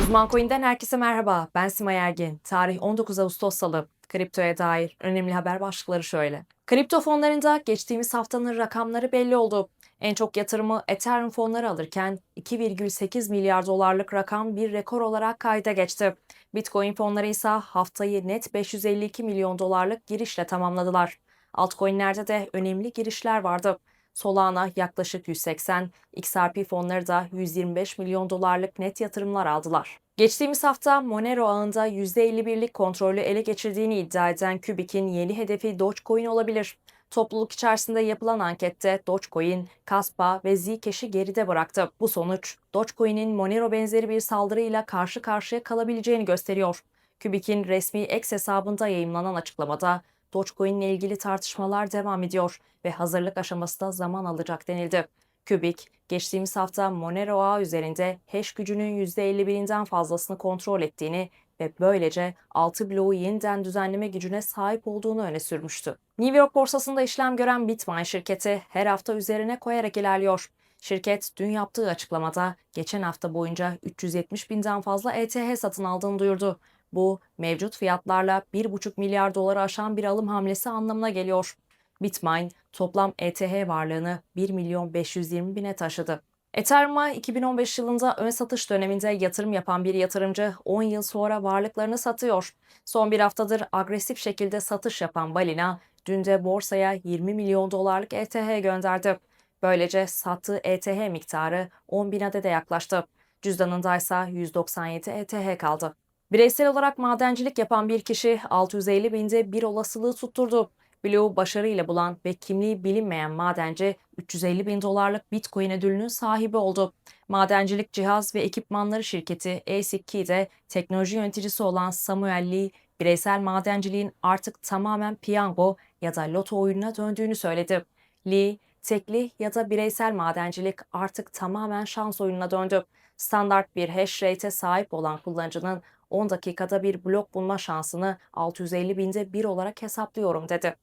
Uzman Coin'den herkese merhaba. Ben Simay Ergin. Tarih 19 Ağustos Salı. Kriptoya dair önemli haber başlıkları şöyle. Kripto fonlarında geçtiğimiz haftanın rakamları belli oldu. En çok yatırımı Ethereum fonları alırken 2,8 milyar dolarlık rakam bir rekor olarak kayda geçti. Bitcoin fonları ise haftayı net 552 milyon dolarlık girişle tamamladılar. Altcoin'lerde de önemli girişler vardı. Solana yaklaşık 180, XRP fonları da 125 milyon dolarlık net yatırımlar aldılar. Geçtiğimiz hafta Monero ağında %51'lik kontrolü ele geçirdiğini iddia eden Kubic'in yeni hedefi Dogecoin olabilir. Topluluk içerisinde yapılan ankette Dogecoin, Kaspa ve Zcash'i geride bıraktı. Bu sonuç Dogecoin'in Monero benzeri bir saldırıyla karşı karşıya kalabileceğini gösteriyor. Kubic'in resmi X hesabında yayımlanan açıklamada Dogecoin ile ilgili tartışmalar devam ediyor ve hazırlık aşaması da zaman alacak denildi. Cubic, geçtiğimiz hafta Monero ağı üzerinde hash gücünün %51'inden fazlasını kontrol ettiğini ve böylece 6 bloğu yeniden düzenleme gücüne sahip olduğunu öne sürmüştü. New York borsasında işlem gören Bitmain şirketi her hafta üzerine koyarak ilerliyor. Şirket dün yaptığı açıklamada geçen hafta boyunca 370 binden fazla ETH satın aldığını duyurdu. Bu mevcut fiyatlarla 1,5 milyar doları aşan bir alım hamlesi anlamına geliyor. Bitmain toplam ETH varlığını 1 milyon 520 bine taşıdı. Ethereum'a 2015 yılında ön satış döneminde yatırım yapan bir yatırımcı 10 yıl sonra varlıklarını satıyor. Son bir haftadır agresif şekilde satış yapan Balina, dün de borsaya 20 milyon dolarlık ETH gönderdi. Böylece sattığı ETH miktarı 10 bin adede yaklaştı. Cüzdanında ise 197 ETH kaldı. Bireysel olarak madencilik yapan bir kişi 650 binde bir olasılığı tutturdu. Bloğu başarıyla bulan ve kimliği bilinmeyen madenci 350 bin dolarlık Bitcoin ödülünün sahibi oldu. Madencilik cihaz ve ekipmanları şirketi ASIC Key'de teknoloji yöneticisi olan Samuel Lee, bireysel madenciliğin artık tamamen piyango ya da loto oyununa döndüğünü söyledi. Lee, tekli ya da bireysel madencilik artık tamamen şans oyununa döndü. Standart bir hash rate'e sahip olan kullanıcının 10 dakikada bir blok bulma şansını 650 binde bir olarak hesaplıyorum dedi.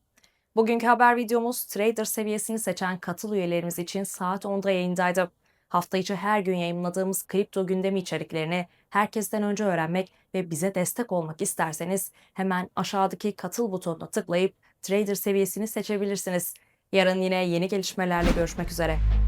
Bugünkü haber videomuz trader seviyesini seçen katıl üyelerimiz için saat 10'da yayındaydı. Hafta içi her gün yayınladığımız kripto gündemi içeriklerini herkesten önce öğrenmek ve bize destek olmak isterseniz hemen aşağıdaki katıl butonuna tıklayıp trader seviyesini seçebilirsiniz. Yarın yine yeni gelişmelerle görüşmek üzere.